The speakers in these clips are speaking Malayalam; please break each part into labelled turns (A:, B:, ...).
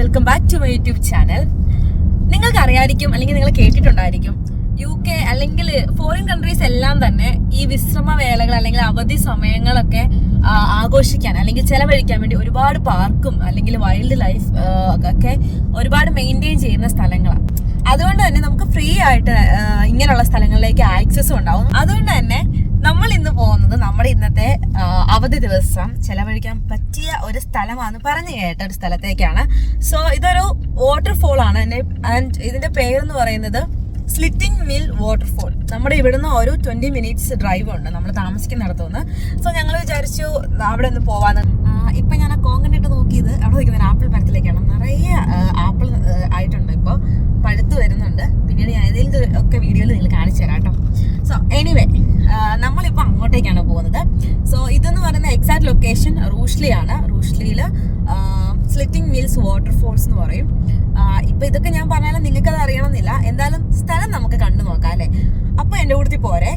A: Welcome back to my YouTube channel നിങ്ങൾക്ക് അറിയായിരിക്കും അല്ലെങ്കിൽ നിങ്ങൾ കേട്ടിട്ടുണ്ടായിരിക്കും യു കെ അല്ലെങ്കിൽ ഫോറിൻ കൺട്രീസ് എല്ലാം തന്നെ ഈ വിശ്രമ വേളകൾ അല്ലെങ്കിൽ അവധി സമയങ്ങളൊക്കെ ആഘോഷിക്കാൻ അല്ലെങ്കിൽ ചെലവഴിക്കാൻ വേണ്ടി ഒരുപാട് പാർക്കും അല്ലെങ്കിൽ വൈൽഡ് ലൈഫ് ഒക്കെ ഒരുപാട് മെയിന്റെയിൻ ചെയ്യുന്ന സ്ഥലങ്ങളാണ്. അതുകൊണ്ട് തന്നെ നമുക്ക് ഫ്രീ ആയിട്ട് ഇങ്ങനെയുള്ള സ്ഥലങ്ങളിലേക്ക് ആക്സസും ഉണ്ടാവും. അതുകൊണ്ട് തന്നെ നമ്മൾ ഇന്ന് പോകുന്നത് നമ്മുടെ ഇന്നത്തെ അവധി ദിവസം ചെലവഴിക്കാൻ പറ്റിയ ഒരു സ്ഥലമാണ് പറഞ്ഞു കേട്ട ഒരു സ്ഥലത്തേക്കാണ്. സോ ഇതൊരു വാട്ടർഫോൾ ആണ്. ആൻഡ് ഇതിന്റെ പേരെന്ന് പറയുന്നത് സ്ലിറ്റിംഗ് മിൽ വാട്ടർഫോൾ നമ്മുടെ ഇവിടുന്ന് ഒരു ട്വന്റി മിനിറ്റ്സ് ഡ്രൈവ് ഉണ്ട്. നമ്മൾ താമസിക്കുന്നിടത്തുനിന്ന്. സോ ഞങ്ങൾ വിചാരിച്ചു അവിടെ ഒന്ന് പോവാന്ന്. ഇപ്പൊ ഞാൻ ആ കോങ്കണിട്ട് നോക്കിയത് അവിടെ നിൽക്കുന്ന ആപ്പിൾ മരത്തിലേക്കാണ്. നിറയെ ആപ്പിൾ ആയിട്ടുണ്ട് ഇപ്പോൾ. പഴുത്ത് വരുന്നുണ്ട്. പിന്നീട് ഞാൻ ഏതെങ്കിലും ഒക്കെ വീഡിയോയിൽ നിങ്ങൾ കാണിച്ചു തരാം കേട്ടോ. സോ എനിവേ നമ്മളിപ്പോൾ അങ്ങോട്ടേക്കാണ് പോകുന്നത്. സോ ഇതെന്ന് പറയുന്ന എക്സാക്ട് ലൊക്കേഷൻ റൂഷ്ലിയാണ്. റൂഷ്ലിയിൽ സ്ലിറ്റിംഗ് മിൽസ് വാട്ടർഫോൾസ് എന്ന് പറയും. ഇപ്പം ഇതൊക്കെ ഞാൻ പറഞ്ഞാലും നിങ്ങൾക്ക് അത് അറിയണമെന്നില്ല. എന്തായാലും സ്ഥലം നമുക്ക് കണ്ടു നോക്കാം അല്ലേ? അപ്പൊ എന്റെ കൂടുതൽ പോരെ.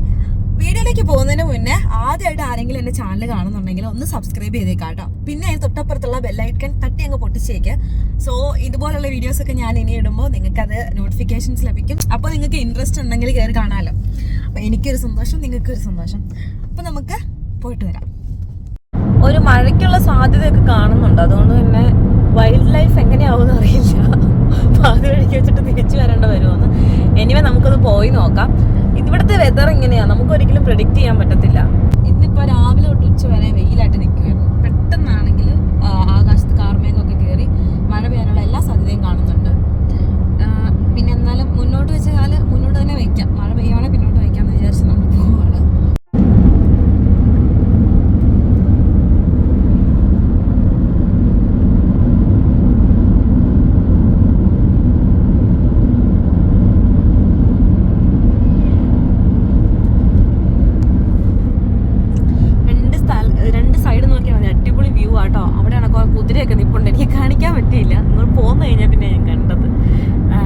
A: വീഡിയോയിലേക്ക് പോകുന്നതിന് മുന്നേ ആദ്യമായിട്ട് ആരെങ്കിലും എന്റെ ചാനൽ കാണുന്നുണ്ടെങ്കിൽ ഒന്ന് സബ്സ്ക്രൈബ് ചെയ്തേക്കാം കേട്ടോ. പിന്നെ അതിന് തൊട്ടപ്പുറത്തുള്ള ബെല്ലൈക്കൺ തട്ടി അങ്ങ് പൊട്ടിച്ചേക്ക്. സോ ഇതുപോലുള്ള വീഡിയോസൊക്കെ ഞാൻ ഇനി ഇടുമ്പോൾ നിങ്ങൾക്കത് നോട്ടിഫിക്കേഷൻസ് ലഭിക്കും. അപ്പോൾ നിങ്ങൾക്ക് ഇൻട്രസ്റ്റ് ഉണ്ടെങ്കിൽ കയറി കാണാമല്ലോ. അപ്പൊ എനിക്കൊരു സന്തോഷം നിങ്ങൾക്കൊരു സന്തോഷം. അപ്പൊ നമുക്ക് പോയിട്ട് വരാം. ഒരു മഴയ്ക്കുള്ള സാധ്യതയൊക്കെ കാണുന്നുണ്ട്. അതുകൊണ്ട് തന്നെ വൈൽഡ് ലൈഫ് എങ്ങനെയാവും അറിയില്ല പാതി വഴിക്ക് വെച്ചിട്ട് തിരിച്ചു വരേണ്ട വരുമെന്ന്. എനിവേ നമുക്കത് പോയി നോക്കാം. ഇവിടുത്തെ വെതർ എങ്ങനെയാ? നമുക്ക് ഒരിക്കലും പ്രെഡിക്റ്റ് ചെയ്യാൻ പറ്റത്തില്ല. ഇന്നിപ്പോ രാവിലെ തൊട്ട് ഉച്ച വരെ വെയിലായിട്ട് നിൽക്കുമായിരുന്നു പെട്ടെന്നാണെങ്കിൽ ആകാശത്ത് കാർമേഘമൊക്കെ കയറി മഴ പെയ്യാനുള്ള എല്ലാ സാധ്യതയും കാണുന്നുണ്ട് ആ, പിന്നെ എന്നാലും മുന്നോട്ട് വെച്ച കാൽ മുന്നോട്ട് തന്നെ വെക്കാം മഴ പെയ്യുവാണെങ്കിൽ പിന്നോട്ട് വെക്കാമെന്ന് വിചാരിച്ച് നമ്മൾ പോവാണ് രണ്ട് സ്ഥല രണ്ട് സൈഡ് നോക്കിയാൽ മതി അടിപൊളി വ്യൂ ആട്ടോ അവിടെയാണ് കുറെ കുതിരയൊക്കെ നിപ്പുണ്ട് എനിക്ക് കാണിക്കാൻ പറ്റിയില്ല നിങ്ങൾ പോന്നു കഴിഞ്ഞാൽ പിന്നെ ഞാൻ കണ്ടത് ആ,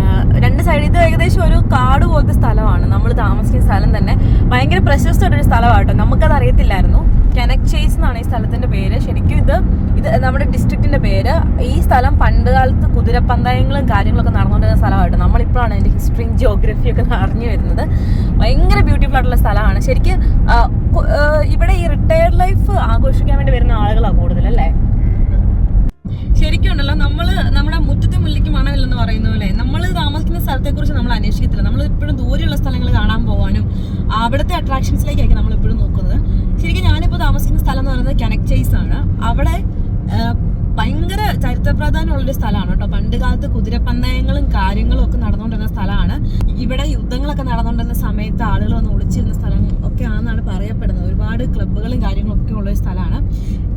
A: രണ്ട് സൈഡ് ഇത് ഏകദേശം ഒരു കാട് പോലത്തെ സ്ഥലമാണ് നമ്മൾ താമസിക്കുന്ന സ്ഥലം തന്നെ ഭയങ്കര പ്രശസ്തമായ ഒരു സ്ഥലമാട്ടോ നമുക്കത് അറിയത്തില്ലായിരുന്നു കനക് ചേസ് എന്നാണ് ഈ സ്ഥലത്തിന്റെ പേര്. ശരിക്കും ഇത് ഇത് നമ്മുടെ ഡിസ്ട്രിക്റ്റിന്റെ പേര്. ഈ സ്ഥലം പണ്ട് കാലത്ത് കുതിരപ്പന്തയങ്ങളും കാര്യങ്ങളൊക്കെ നടന്നുകൊണ്ടിരുന്ന സ്ഥലമായിട്ട് നമ്മളിപ്പോഴാണ് അതിന്റെ ഹിസ്റ്ററിയും ജിയോഗ്രഫിയും ഒക്കെ അറിഞ്ഞു വരുന്നത്. ഭയങ്കര ബ്യൂട്ടിഫുൾ ആയിട്ടുള്ള സ്ഥലമാണ്. ശരിക്കും ഇവിടെ ഈ റിട്ടയർഡ് ലൈഫ് ആഘോഷിക്കാൻ വേണ്ടി വരുന്ന ആളുകളാണ് കൂടുതൽ അല്ലേ? ശരിക്കും ഉണ്ടല്ലോ നമ്മൾ നമ്മുടെ മുറ്റത്തെ മുല്ലയ്ക്ക് മണമില്ലെന്ന് പറയുന്ന പോലെ നമ്മൾ താമസിക്കുന്ന സ്ഥലത്തെക്കുറിച്ച് നമ്മൾ അന്വേഷിക്കത്തില്ല. നമ്മൾ ഇപ്പോഴും ദൂരെയുള്ള സ്ഥലങ്ങൾ കാണാൻ പോകാനും അവിടുത്തെ അട്രാക്ഷൻസിലേക്കായിരിക്കും നമ്മൾ നോക്കുന്നത് ശരിക്കും ഞാനിപ്പോൾ താമസിക്കുന്ന സ്ഥലം എന്ന് പറയുന്നത് കനക്ചേസ് ആണ്. അവിടെ ഭയങ്കര ചരിത്ര പ്രാധാന്യമുള്ളൊരു സ്ഥലമാണ് കേട്ടോ. പണ്ട് കാലത്ത് കുതിരപ്പന്തയങ്ങളും കാര്യങ്ങളും ഒക്കെ നടന്നുകൊണ്ടിരുന്ന സ്ഥലമാണ്. ഇവിടെ യുദ്ധങ്ങളൊക്കെ നടന്നുകൊണ്ടിരുന്ന സമയത്ത് ആളുകൾ വന്ന് ഒളിച്ചിരുന്ന സ്ഥലം ഒക്കെ ആണെന്നാണ് പറയപ്പെടുന്നത്. ഒരുപാട് ക്ലബ്ബുകളും കാര്യങ്ങളും ഒക്കെ ഉള്ള ഒരു സ്ഥലമാണ്.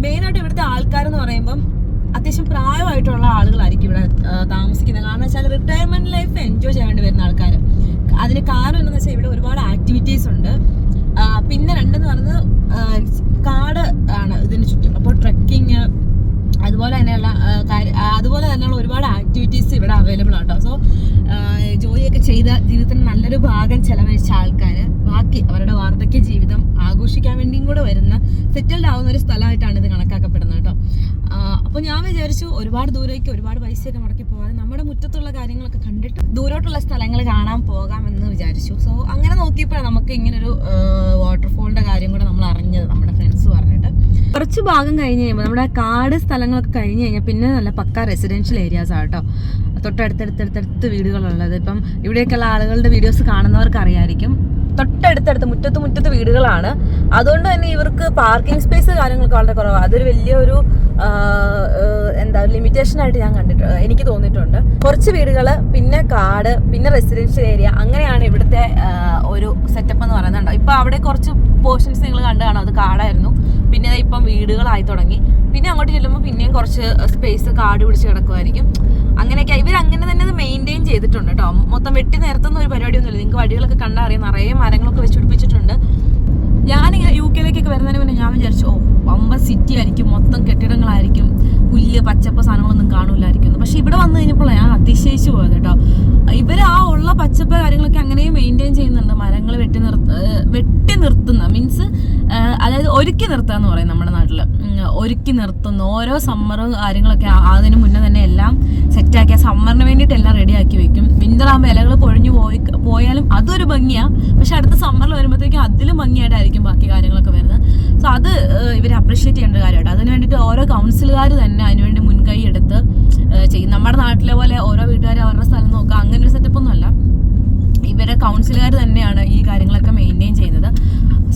A: മെയിനായിട്ട് ഇവിടുത്തെ ആൾക്കാരെന്ന് പറയുമ്പം അത്യാവശ്യം പ്രായമായിട്ടുള്ള ആളുകളായിരിക്കും ഇവിടെ താമസിക്കുന്നത്. കാരണം വെച്ചാൽ റിട്ടയർമെന്റ് ലൈഫ് എൻജോയ് ചെയ്യാൻ വേണ്ടി വരുന്ന ആൾക്കാർ അതിന് കാരണം എന്താണെന്ന് വെച്ചാൽ ഇവിടെ ഒരുപാട് ആക്ടിവിറ്റീസ് ഉണ്ട്. പിന്നെ രണ്ടെന്ന് പറയുന്നത് കാട് ആണ് ഇതിന് ചുറ്റും. അപ്പോൾ ട്രക്കിങ് അതുപോലെ തന്നെയുള്ള അതുപോലെ തന്നെയുള്ള ഒരുപാട് ആക്ടിവിറ്റീസ് ഇവിടെ അവൈലബിൾ ആണ് കേട്ടോ സോ ജോലിയൊക്കെ ചെയ്ത ജീവിതത്തിന് നല്ലൊരു ഭാഗം ചെലവഴിച്ച ആൾക്കാർ ബാക്കി അവരുടെ വാർദ്ധക്യ ജീവിതം ആഘോഷിക്കാൻ വേണ്ടിയും കൂടെ വരുന്ന സെറ്റിൽഡ് ആവുന്ന ഒരു സ്ഥലമായിട്ടാണ് ഇത് കണക്കാക്കപ്പെടുന്നത് കേട്ടോ അപ്പോൾ ഞാൻ വിചാരിച്ചു ഒരുപാട് ദൂരേക്ക് ഒരുപാട് പൈസയൊക്കെ മുടക്കി പോകാതെ നമ്മുടെ മുറ്റത്തുള്ള കാര്യങ്ങളൊക്കെ കണ്ടിട്ട് ദൂരോട്ടുള്ള സ്ഥലങ്ങൾ കാണാൻ പോകാമെന്ന് വിചാരിച്ചു. സോ അങ്ങനെ നോക്കിയപ്പോഴാണ് നമുക്ക് ഇങ്ങനൊരു വാട്ടർഫോളിന്റെ കാര്യം കൂടെ നമ്മൾ അറിഞ്ഞത് നമ്മുടെ ഫ്രണ്ട്സ് പറഞ്ഞിട്ട്. കുറച്ച് ഭാഗം കഴിഞ്ഞ് കഴിയുമ്പോൾ നമ്മുടെ കാട് സ്ഥലങ്ങളൊക്കെ കഴിഞ്ഞ് കഴിഞ്ഞാൽ പിന്നെ നല്ല പക്ക റെസിഡൻഷ്യൽ ഏരിയാസ് ആട്ടോ തൊട്ടടുത്തടുത്തടുത്തടുത്ത് വീടുകളുള്ളത്. ഇപ്പം ഇവിടെയൊക്കെയുള്ള ആളുകളുടെ വീഡിയോസ് കാണുന്നവർക്ക് അറിയായിരിക്കും. തൊട്ടടുത്തടുത്ത് മുറ്റത്ത് മുറ്റത്ത് വീടുകളാണ്. അതുകൊണ്ട് തന്നെ ഇവർക്ക് പാർക്കിംഗ് സ്പേസ് കാര്യങ്ങളൊക്കെ വളരെ കുറവാണ് അതൊരു വലിയൊരു എന്താ ലിമിറ്റേഷൻ ആയിട്ട് ഞാൻ കണ്ടിട്ട് എനിക്ക് തോന്നിയിട്ടുണ്ട്. കുറച്ച് വീടുകൾ പിന്നെ കാട് പിന്നെ റെസിഡൻഷ്യൽ ഏരിയ അങ്ങനെയാണ് ഇവിടുത്തെ ഒരു സെറ്റപ്പ് എന്ന് പറയുന്നുണ്ട് ഇപ്പൊ അവിടെ കുറച്ച് പോർഷൻസ് നിങ്ങൾ കണ്ടു കാണാം. അത് കാടായിരുന്നു. പിന്നെ ഇപ്പം വീടുകളായി തുടങ്ങി. പിന്നെ അങ്ങോട്ട് ചെല്ലുമ്പോൾ പിന്നെയും കുറച്ച് സ്പേസ് കാട് പിടിച്ച് കിടക്കുമായിരിക്കും അങ്ങനെയൊക്കെ ഇവർ അങ്ങനെ തന്നെ അത് മെയിന്റെയിൻ ചെയ്തിട്ടുണ്ട് കേട്ടോ മൊത്തം വെട്ടി നിരത്തുന്ന ഒരു പരിപാടിയൊന്നുമില്ല. നിങ്ങൾക്ക് വഴികളൊക്കെ കണ്ടാൽ അറിയാം. നിറയെ മരങ്ങളൊക്കെ വെച്ച് പിടിപ്പിച്ചിട്ടുണ്ട്. ഞാനിങ്ങനെ യു കെയിലേക്കൊക്കെ വരുന്നതിന് മുന്നേ ഞാൻ വിചാരിച്ചു ഓ പമ്പ സിറ്റി ആയിരിക്കും. മൊത്തം കെട്ടിടങ്ങളായിരിക്കും. പുല്ല് പച്ചപ്പ് സാധനങ്ങളൊന്നും കാണൂലായിരിക്കും. പക്ഷെ ഇവിടെ വന്നു കഴിഞ്ഞപ്പോഴാണ് ഞാൻ അതിശയിച്ചു പോയത് കേട്ടോ ഇവർ ആ ഉള്ള പച്ചപ്പ് കാര്യങ്ങളൊക്കെ അങ്ങനെയും മെയിന്റെയിൻ ചെയ്യുന്നുണ്ട്. മരങ്ങൾ വെട്ടി നിർത്ത വെട്ടി നിർത്തുന്ന മീൻസ് അതായത് ഒരുക്കി നിർത്തുക എന്ന് പറയും നമ്മുടെ നാട്ടിൽ ഒരുക്കി നിർത്തുന്നു. ഓരോ സമ്മറും കാര്യങ്ങളൊക്കെ ആ- അതിന് മുന്നേ തന്നെ എല്ലാം സെറ്റ് സമ്മറിലാകുമ്പോൾ ഇലകൾ പൊഴിഞ്ഞു പോയി പോയാലും അതൊരു ഭംഗിയാ. പക്ഷെ അടുത്ത സമ്മറിൽ വരുമ്പോഴത്തേക്കും അതിലും ഭംഗിയായിട്ടായിരിക്കും ബാക്കി കാര്യങ്ങളൊക്കെ വരുന്നത്. സോ അത് ഇവർ അപ്രീഷിയേറ്റ് ചെയ്യേണ്ട കാര്യമായിട്ട്. അതിന് വേണ്ടിയിട്ട് ഓരോ കൗൺസിലുകാർ തന്നെ അതിനുവേണ്ടി മുൻകൈ എടുത്ത് ചെയ്യും. നമ്മുടെ നാട്ടിലെ പോലെ ഓരോ വീട്ടുകാർ അവരുടെ സ്ഥലം നോക്കുക അങ്ങനെ ഒരു സെറ്റപ്പ് ഒന്നും അല്ല. ഇവരെ കൗൺസിലുകാർ തന്നെയാണ് ഈ കാര്യങ്ങളൊക്കെ മെയിന്റെയിൻ ചെയ്യുന്നത്.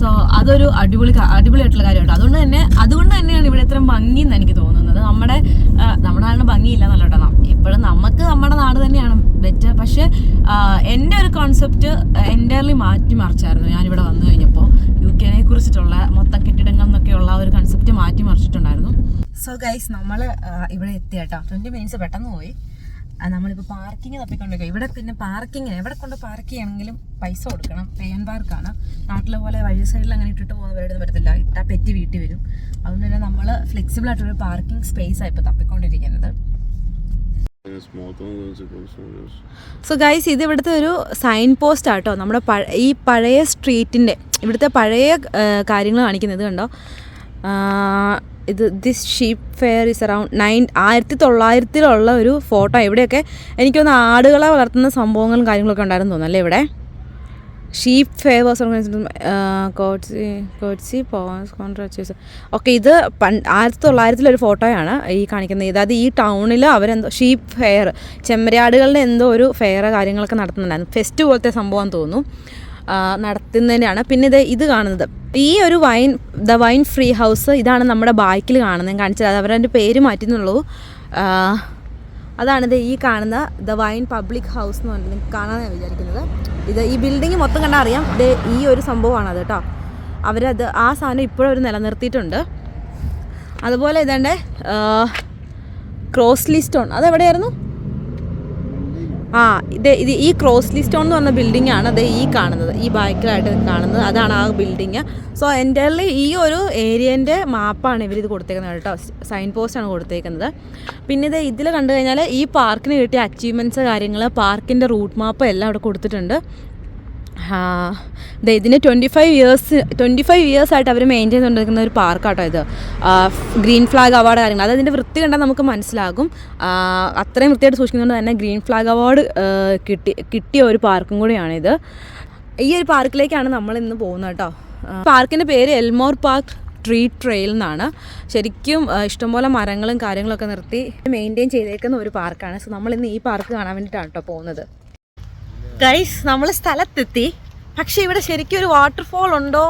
A: സോ അതൊരു അടിപൊളി അടിപൊളിയായിട്ടുള്ള കാര്യമാണ് അതുകൊണ്ട് തന്നെ അതുകൊണ്ട് തന്നെയാണ് ഇവിടെ ഇത്രയും എന്ന് എനിക്ക് തോന്നുന്നത്. നമ്മുടെ നമ്മുടെ നാടിന് ഭംഗിയില്ല എന്നല്ല കേട്ടോ ഇപ്പോഴും നമുക്ക് നമ്മുടെ നാട് തന്നെയാണ് ബെറ്റർ പക്ഷേ എന്റെ ഒരു കോൺസെപ്റ്റ് എന്റയർലി മാറ്റി മറിച്ചായിരുന്നു ഞാനിവിടെ വന്നു കഴിഞ്ഞപ്പോൾ. യു കെനെ കുറിച്ചിട്ടുള്ള മൊത്തം കെട്ടിടങ്ങൾ എന്നൊക്കെയുള്ള ഒരു കൺസെപ്റ്റ് മാറ്റി മറിച്ചിട്ടുണ്ടായിരുന്നു. സോ ഗൈസ് നമ്മൾ ഇവിടെ എത്തി കേട്ടോ. ട്വന്റി മിനിറ്റ്സ് പെട്ടെന്ന് പോയി. നമ്മളിപ്പോൾ പാർക്കിംഗ് തപ്പിക്കൊണ്ടിരിക്കുക ഇവിടെ പിന്നെ പാർക്കിങ്ങിന് എവിടെ കൊണ്ട് പാർക്ക് ചെയ്യണമെങ്കിലും പൈസ കൊടുക്കണം. പേ ആൻഡ് പാർക്കാണ് നാട്ടിലെ പോലെ വഴി സൈഡിൽ അങ്ങനെ ഇട്ടിട്ട് പോകുന്നവരുടെ പറ്റത്തില്ല. ഇട്ടാൽ പെറ്റി വീട്ടിൽ വരും. അതുകൊണ്ട് തന്നെ നമ്മൾ ഫ്ലെക്സിബിൾ ആയിട്ടൊരു പാർക്കിംഗ് സ്പേസ് ആണ് ഇപ്പോൾ തപ്പിക്കൊണ്ടിരിക്കുന്നത്. സോ ഗൈസ് ഇത് ഇവിടുത്തെ ഒരു സൈൻ പോസ്റ്റ് ആട്ടോ. നമ്മുടെ ഈ പഴയ സ്ട്രീറ്റിന്റെ ഇവിടുത്തെ പഴയ കാര്യങ്ങൾ കാണിക്കുന്നത് കണ്ടോ? ഇത് this sheep fair is around nine ആയിരത്തി തൊള്ളായിരത്തിലുള്ള ഒരു ഫോട്ടോ. ഇവിടെയൊക്കെ എനിക്കൊന്ന് ആടുകളെ വളർത്തുന്ന സംഭവങ്ങളും കാര്യങ്ങളൊക്കെ ഉണ്ടായിരുന്നു തോന്നുന്നു അല്ലേ ഇവിടെ? ഷീപ്പ് ഫേവേഴ്സ് കോട്സി കോട്സി പോസ് കോൺട്രാക്ടേഴ്സ് ഓക്കെ ഇത് പണ്ട് ആയിരത്തി തൊള്ളായിരത്തിലൊരു ഫോട്ടോയാണ് ഈ കാണിക്കുന്നത്. അതായത് ഈ ടൗണിൽ അവരെന്തോ ഷീപ്പ് ഫെയർ ചെമ്മരിയാടുകളുടെ എന്തോ ഒരു ഫെയർ കാര്യങ്ങളൊക്കെ നടത്തുന്നുണ്ടായിരുന്നു. ഫെസ്റ്റ് പോലത്തെ സംഭവം തോന്നുന്നു. നടത്തുന്നതിനാണ്. പിന്നെ ഇത് ഇത് കാണുന്നത്. ഈ ഒരു wine the wine free house ഇതാണ് നമ്മുടെ ബാക്കിൽ കാണുന്നത്. കാണിച്ചത്. അത് അവരെ പേര് മാറ്റുന്നുള്ളൂ അതാണിത് ഈ കാണുന്ന ദ വൈൻ പബ്ലിക് ഹൗസ് എന്ന് പറഞ്ഞിട്ട് നിങ്ങൾക്ക് കാണാനാണ് വിചാരിക്കുന്നത്. ഇത് ഈ ബിൽഡിംഗ് മൊത്തം കണ്ടാൽ അറിയാം. ഇത് ഈ ഒരു സംഭവമാണ് അത് കേട്ടോ. അവരത് ആ സാധനം ഇപ്പോഴും അവർ നിലനിർത്തിയിട്ടുണ്ട്. അതുപോലെ ഇതാണ്ട് ക്രോസ്ലി സ്റ്റോൺ. അതെവിടെയായിരുന്നു? ആ ഇത് ഇത് ഈ ക്രോസ്ലി സ്റ്റോൺ എന്ന് പറഞ്ഞ ബിൽഡിംഗ് ആണ് അത് ഈ കാണുന്നത് ഈ ബാക്കിലായിട്ട് കാണുന്നത്. അതാണ് ആ ബിൽഡിങ് സോ എന്റെ ഈ ഒരു ഏരിയന്റെ മാപ്പാണ് ഇവരിത് കൊടുത്തേക്കുന്നത് കേട്ടോ. സൈൻ പോസ്റ്റ് ആണ് കൊടുത്തേക്കുന്നത്. പിന്നെ ഇത് ഇതിൽ കണ്ടു കഴിഞ്ഞാൽ ഈ പാർക്കിന് കിട്ടിയ അച്ചീവ്മെന്റ്സ് കാര്യങ്ങൾ പാർക്കിന്റെ റൂട്ട് മാപ്പ് എല്ലാം അവിടെ കൊടുത്തിട്ടുണ്ട്. ഇതിന് twenty five years twenty five years ആയിട്ട് അവർ മെയിന്റെയിൻ ചെയ്തുകൊണ്ടിരിക്കുന്ന ഒരു പാർക്കാട്ടോ ഇത്. ഗ്രീൻ ഫ്ലാഗ് അവാർഡ് കാര്യങ്ങൾ. അത് അതിന്റെ വൃത്തി കണ്ടാൽ നമുക്ക് മനസ്സിലാകും. അത്രയും വൃത്തിയായിട്ട് സൂക്ഷിക്കുന്നതുകൊണ്ട് തന്നെ ഗ്രീൻ ഫ്ലാഗ് അവാർഡ് കിട്ടി കിട്ടിയ ഒരു പാർക്കും കൂടിയാണിത് ഈ ഒരു പാർക്കിലേക്കാണ് നമ്മൾ ഇന്ന് പോകുന്നത് കേട്ടോ. പാർക്കിന്റെ പേര് എൽമോർ പാർക്ക് ട്രീ ട്രെയിൽ എന്നാണ്. ശരിക്കും ഇഷ്ടംപോലെ മരങ്ങളും കാര്യങ്ങളൊക്കെ നിർത്തി മെയിന്റെയിൻ ചെയ്തേക്കുന്ന ഒരു പാർക്കാണ്. സോ നമ്മൾ ഇന്ന് ഈ പാർക്ക് കാണാൻ വേണ്ടിയിട്ടാണ് കേട്ടോ പോകുന്നത്. ഗൈസ് നമ്മൾ സ്ഥലത്തെത്തി. പക്ഷെ ഇവിടെ ശരിക്കും ഒരു വാട്ടർഫോൾ ഉണ്ടോ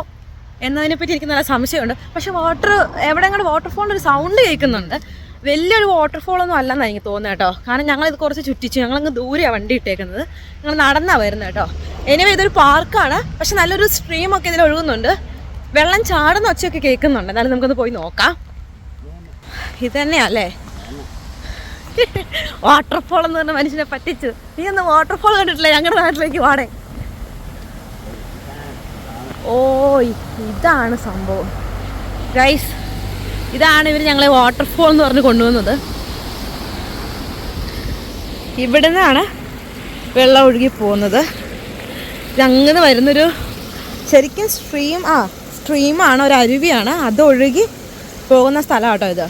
A: എന്നതിനെ പറ്റി എനിക്ക് നല്ല സംശയമുണ്ട്. പക്ഷെ വാട്ടർ എവിടെ അങ്ങോട്ട് വാട്ടർഫോളിന്റെ ഒരു സൗണ്ട് കേൾക്കുന്നുണ്ട്. വലിയൊരു വാട്ടർഫോൾ ഒന്നും അല്ലെന്നാണ് എനിക്ക് തോന്നുന്നത് കേട്ടോ. കാരണം ഞങ്ങളിത് കുറച്ച് ചുറ്റിച്ചു. ഞങ്ങളങ്ങ് ദൂരെയാണ് വണ്ടി ഇട്ടേക്കുന്നത്. ഞങ്ങൾ നടന്നാണ് വരുന്നത് കേട്ടോ. എനിവേ ഇതൊരു പാർക്കാണ് പക്ഷെ നല്ലൊരു സ്ട്രീമൊക്കെ ഇതിൽ ഒഴുകുന്നുണ്ട്. വെള്ളം ചാടുന്ന ഒച്ചയൊക്കെ കേൾക്കുന്നുണ്ട്. എന്നാലും നമുക്കൊന്ന് പോയി നോക്കാം. ഇത് തന്നെയല്ലേ വാട്ടർഫോൾ എന്ന് പറഞ്ഞ മനുഷ്യനെ പറ്റിച്ചു. നീ ഒന്ന് വാട്ടർഫോൾ കണ്ടിട്ടില്ല ഞങ്ങളുടെ നാട്ടിലേക്ക് വാടേ? ഓ ഇതാണ് സംഭവം. ഗൈസ് ഇതാണ് ഇവർ ഞങ്ങളെ വാട്ടർഫോൾ എന്ന് പറഞ്ഞ് കൊണ്ടുവന്നത്. ഇവിടെ നിന്നാണ് വെള്ളം ഒഴുകി പോകുന്നത്. ഇതങ്ങനെ വരുന്നൊരു ശരിക്കും സ്ട്രീം ആ സ്ട്രീമാണ് ഒരു അരുവിയാണ്. അത് ഒഴുകി പോകുന്ന സ്ഥലമാണ് കേട്ടോ ഇത്.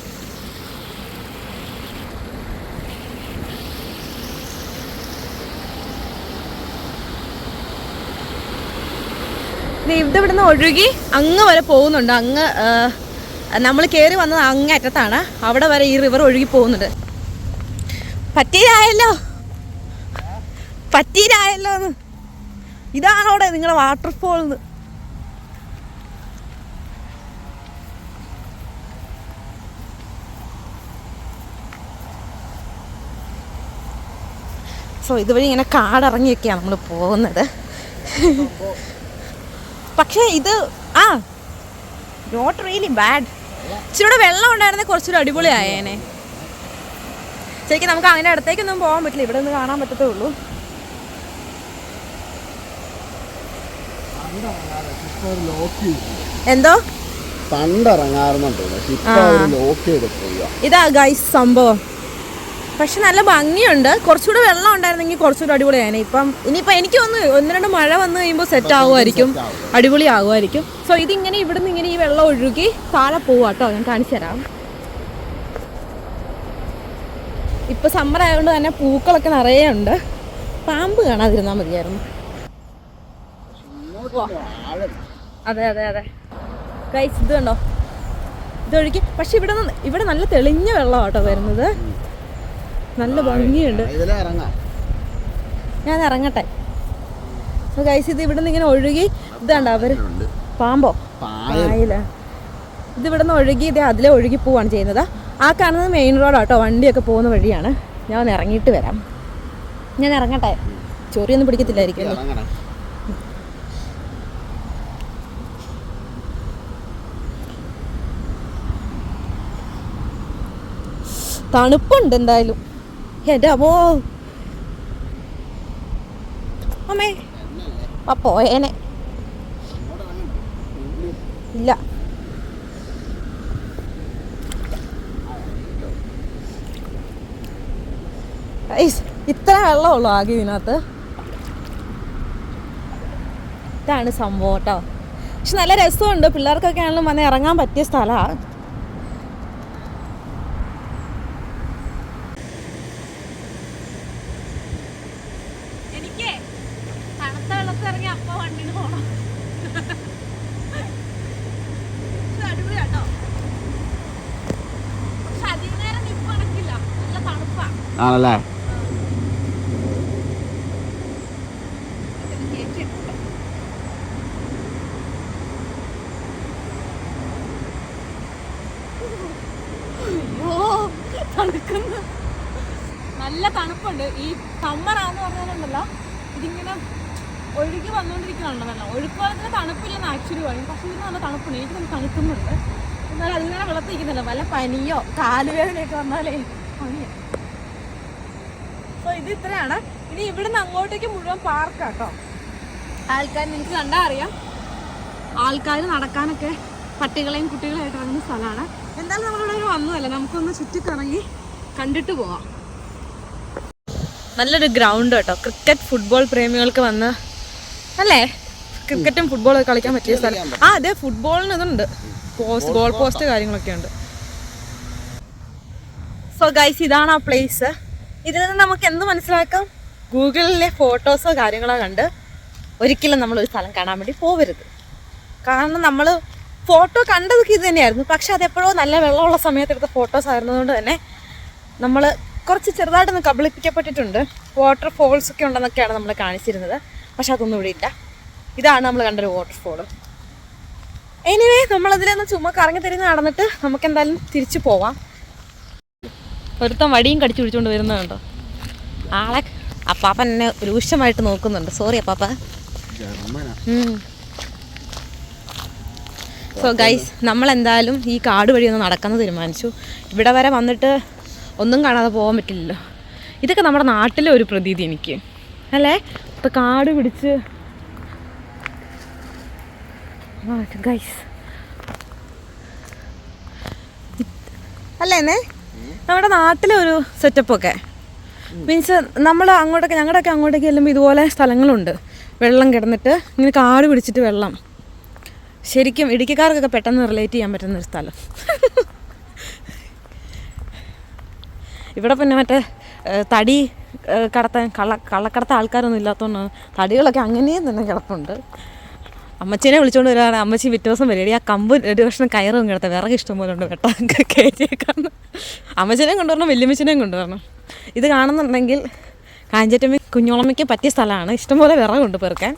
A: ഇത് ഇവിടുന്ന് ഒഴുകി അങ്ങ് വരെ പോകുന്നുണ്ട്. അങ്ങ് നമ്മൾ കയറി വന്നത് അങ്ങ് അറ്റത്താണ്. അവിടെ വരെ ഈ റിവർ ഒഴുകി പോകുന്നുണ്ട്. പറ്റീരായല്ലോ പറ്റീരായല്ലോ എന്ന്. ഇതാണ് അവിടെ നിങ്ങളുടെ വാട്ടർഫോൾ എന്ന്. സോ ഇതുവഴി ഇങ്ങനെ കാടിറങ്ങിയൊക്കെയാണ് നമ്മൾ പോകുന്നത്. പക്ഷേ ഇത് ആ. നോട്ട് റിയലി ബാഡ് ഇച്ചിരി വെള്ളം ഉണ്ടായിരുന്നെങ്കിൽ അടിപൊളി അടിപൊളിയായേനെ ശരിക്കും നമുക്ക് അങ്ങനെ അടുത്തേക്കൊന്നും പോകാൻ പറ്റില്ല. ഇവിടെ നിന്ന് കാണാൻ പറ്റത്തേ ഉള്ളൂ. എന്തോ?
B: പോവുക.
A: ഇതാ ഗൈസ് സംഭവം. പക്ഷെ നല്ല ഭംഗിയുണ്ട്. കുറച്ചുകൂടെ വെള്ളം ഉണ്ടായിരുന്നെങ്കിൽ കുറച്ചുകൂടെ അടിപൊളിയാണ് ഇപ്പം ഇനിയിപ്പോൾ എനിക്ക് ഒന്ന് ഒന്ന് രണ്ട് മഴ വന്നു കഴിയുമ്പോൾ സെറ്റ് ആകുമായിരിക്കും അടിപൊളി ആകുമായിരിക്കും സോ ഇതിങ്ങനെ ഇവിടുന്ന് ഇങ്ങനെ ഈ വെള്ളം ഒഴുകി താഴെ പോവാം കേട്ടോ ഞാൻ കാണിച്ചു തരാം. ഇപ്പം സമ്മർ ആയതുകൊണ്ട് തന്നെ പൂക്കളൊക്കെ നിറയെ ഉണ്ട്. പാമ്പ് കാണാതിരുന്നാൽ മതിയായിരുന്നു. അതെ അതെ അതെ. ഗൈസ് ഇത് കണ്ടോ? ഇതൊഴുകി. പക്ഷെ ഇവിടെ ഇവിടെ നല്ല തെളിഞ്ഞ വെള്ളമാണ് കേട്ടോ വരുന്നത്. നല്ല ഭംഗിയുണ്ട്. ഞാൻ ഇറങ്ങട്ടെ. ഗൈസ് ഇത് ഇവിടെ നിന്ന് ഇങ്ങനെ ഒഴുകി ഇതാണ്ട് അവർ
B: ഉണ്ട്.
A: പാമ്പോ? പായല. ഇത് ഇവിടെ നിന്ന് ഒഴുകി ഇത് അതിലെ ഒഴുകി പോവാണ് ചെയ്യുന്നത്. ആ കാണുന്നത് മെയിൻ റോഡാട്ടോ വണ്ടിയൊക്കെ പോകുന്ന വഴിയാണ്. ഞാൻ ഒന്ന് ഇറങ്ങിയിട്ട് വരാം. ഞാൻ ഇറങ്ങട്ടെ? ചൊറിയൊന്നും പിടിക്കത്തില്ലായിരിക്കും തണുപ്പുണ്ട് എന്തായാലും. എന്റെ അമ്മോ അമ്മേ ആ പോയേനെ ഇല്ല ഇത്ര വെള്ളമുള്ളൂ ആകെ ഇതിനകത്ത് ഇതാണ് സംഭവം കേട്ടോ പക്ഷെ നല്ല രസമുണ്ട് പിള്ളേർക്കൊക്കെ ആണെങ്കിലും വന്ന് ഇറങ്ങാൻ പറ്റിയ സ്ഥലമാണ് എനിക്ക് തണുത്ത വെള്ളത്തിൽ ഇറങ്ങി അപ്പ വണ്ടിന് പോണം പക്ഷെ അടിപൊളി കേട്ടോ പക്ഷെ അധികം നേരം നിപ്പ് നടക്കില്ല നല്ല തണുപ്പാ
B: ആണല്ലേ?
A: നല്ല തണുപ്പുണ്ട്. ഈ സമ്മറാന്ന് പറഞ്ഞാലുണ്ടല്ലോ ഇതിങ്ങനെ ഒഴുകി വന്നുകൊണ്ടിരിക്കുന്നുണ്ട് വെള്ളം ഒഴുക്ക് വെള്ളത്തിന് തണുപ്പില്ലെന്ന് ആക്ച്വലി പറയും. പക്ഷേ ഇതിന് നല്ല തണുപ്പുണ്ട്. എനിക്ക് നല്ല തണുക്കുന്നുണ്ട്. എന്നാലും അതിങ്ങനെ വെള്ളത്തിരിക്കുന്നില്ല വല്ല പനിയോ കാലുവേദനയൊക്കെ വന്നാലേ പനിയോ. സോ ഇത് ഇത്രയാണ്. ഇനി ഇവിടുന്ന് അങ്ങോട്ടേക്ക് മുഴുവൻ പാർക്കാട്ടോ ആൾക്കാർ നിങ്ങൾക്ക് കണ്ടാൽ അറിയാം. ആൾക്കാർ നടക്കാനൊക്കെ പട്ടികളെയും കുട്ടികളെയും ആയിട്ട് ഇറങ്ങുന്ന സ്ഥലമാണ്. എന്തായാലും നമ്മളിവിടെ ഒരു വന്നതല്ല? നമുക്കൊന്ന് ചുറ്റിക്കറങ്ങി കണ്ടിട്ട് പോവാം. നല്ലൊരു ഗ്രൗണ്ട് കേട്ടോ. ക്രിക്കറ്റ് ഫുട്ബോൾ പ്രേമികൾക്ക് വന്ന് അല്ലേ? ക്രിക്കറ്റും ഫുട്ബോളും ഒക്കെ കളിക്കാൻ പറ്റിയ സ്ഥലം. ആ അതെ ഫുട്ബോളിന് ഇതുണ്ട്. പോസ്റ്റ് ഗോൾ പോസ്റ്റ് കാര്യങ്ങളൊക്കെ ഉണ്ട്. സോ ഗൈസ് ഇതാണ് ആ പ്ലേസ് ഇതിൽ നിന്ന് നമുക്ക് എന്ത് മനസ്സിലാക്കാം? ഗൂഗിളിലെ ഫോട്ടോസോ കാര്യങ്ങളോ കണ്ട് ഒരിക്കലും നമ്മൾ ഒരു സ്ഥലം കാണാൻ വേണ്ടി പോവരുത്. കാരണം നമ്മൾ ഫോട്ടോ കണ്ടതൊക്കെ ഇത് തന്നെയായിരുന്നു. പക്ഷെ അതെപ്പോഴോ നല്ല വെള്ളമുള്ള സമയത്ത് എടുത്ത ഫോട്ടോസ് ആയിരുന്നതുകൊണ്ട് തന്നെ നമ്മൾ കുറച്ച് ചെറുതായിട്ടൊന്ന് കബളിപ്പിക്കപ്പെട്ടിട്ടുണ്ട്. വാട്ടർ ഫോൾസ് ഒക്കെ ഉണ്ടെന്നൊക്കെയാണ് നമ്മൾ കാണിച്ചിരുന്നത്. പക്ഷെ അതൊന്നും ഇവിടെ ഇല്ല. ഇതാണ് നമ്മൾ കണ്ടൊരു വാട്ടർഫോൾ എനിവേ നമ്മളതിലൊന്ന് ചുമ്മാ കറങ്ങി തിരിഞ്ഞ് നടന്നിട്ട് നമുക്ക് എന്തായാലും തിരിച്ചു പോവാം. ഒരുത്തൻ വടിയും കടിച്ചു പിടിച്ചുകൊണ്ട് വരുന്നുണ്ടോ ആളെ അപ്പാപ്പൻ എന്നെ രൂക്ഷമായിട്ട് നോക്കുന്നുണ്ട്. സോറി അപ്പാപ്പ. സോ ഗൈസ് നമ്മൾ എന്തായാലും ഈ കാട് വഴി ഒന്ന് നടക്കാൻ തീരുമാനിച്ചു. ഇവിടെ വരെ വന്നിട്ട് ഒന്നും കാണാതെ പോകാൻ പറ്റില്ലല്ലോ. ഇതൊക്കെ നമ്മുടെ നാട്ടിലെ ഒരു പ്രതീതി എനിക്ക്. അല്ലേ? ഇപ്പം കാട് പിടിച്ച് ഗൈസ് അല്ലേ എന്നേ നമ്മുടെ നാട്ടിലെ ഒരു സെറ്റപ്പൊക്കെ മീൻസ് നമ്മൾ അങ്ങോട്ടൊക്കെ ഞങ്ങളുടെയൊക്കെ അങ്ങോട്ടേക്ക് ചെല്ലുമ്പോൾ ഇതുപോലെ സ്ഥലങ്ങളുണ്ട്. വെള്ളം കിടന്നിട്ട് ഇങ്ങനെ കാട് പിടിച്ചിട്ട് വെള്ളം. ശരിക്കും ഇടുക്കിക്കാർക്കൊക്കെ പെട്ടെന്ന് റിലേറ്റ് ചെയ്യാൻ പറ്റുന്ന ഒരു സ്ഥലം. ഇവിടെ പിന്നെ മറ്റേ തടി കടത്താൻ കള്ള കള്ളക്കടത്ത ആൾക്കാരൊന്നും ഇല്ലാത്തതുകൊണ്ട് തടികളൊക്കെ അങ്ങനെയും തന്നെ കിടപ്പുണ്ട്. അമ്മച്ചീനെ വിളിച്ചുകൊണ്ട് വരികയാണ് അമ്മച്ചി പിറ്റേ ദിവസം ആ കമ്പ് ഒരു വർഷം കയറും കിടത്ത വിറക് ഇഷ്ടം പോലെ ഉണ്ട് വെട്ടാൻ കയറ്റിയേക്കാം അമ്മച്ചീനെയും കൊണ്ടുവരണം വല്യമ്മച്ചിനെയും കൊണ്ടുവരണം. ഇത് കാണുന്നുണ്ടെങ്കിൽ കാഞ്ചേറ്റമ്മ കുഞ്ഞോളമ്മയ്ക്ക് പറ്റിയ സ്ഥലമാണ്. ഇഷ്ടംപോലെ വിറകുണ്ട് പെറുക്കാൻ.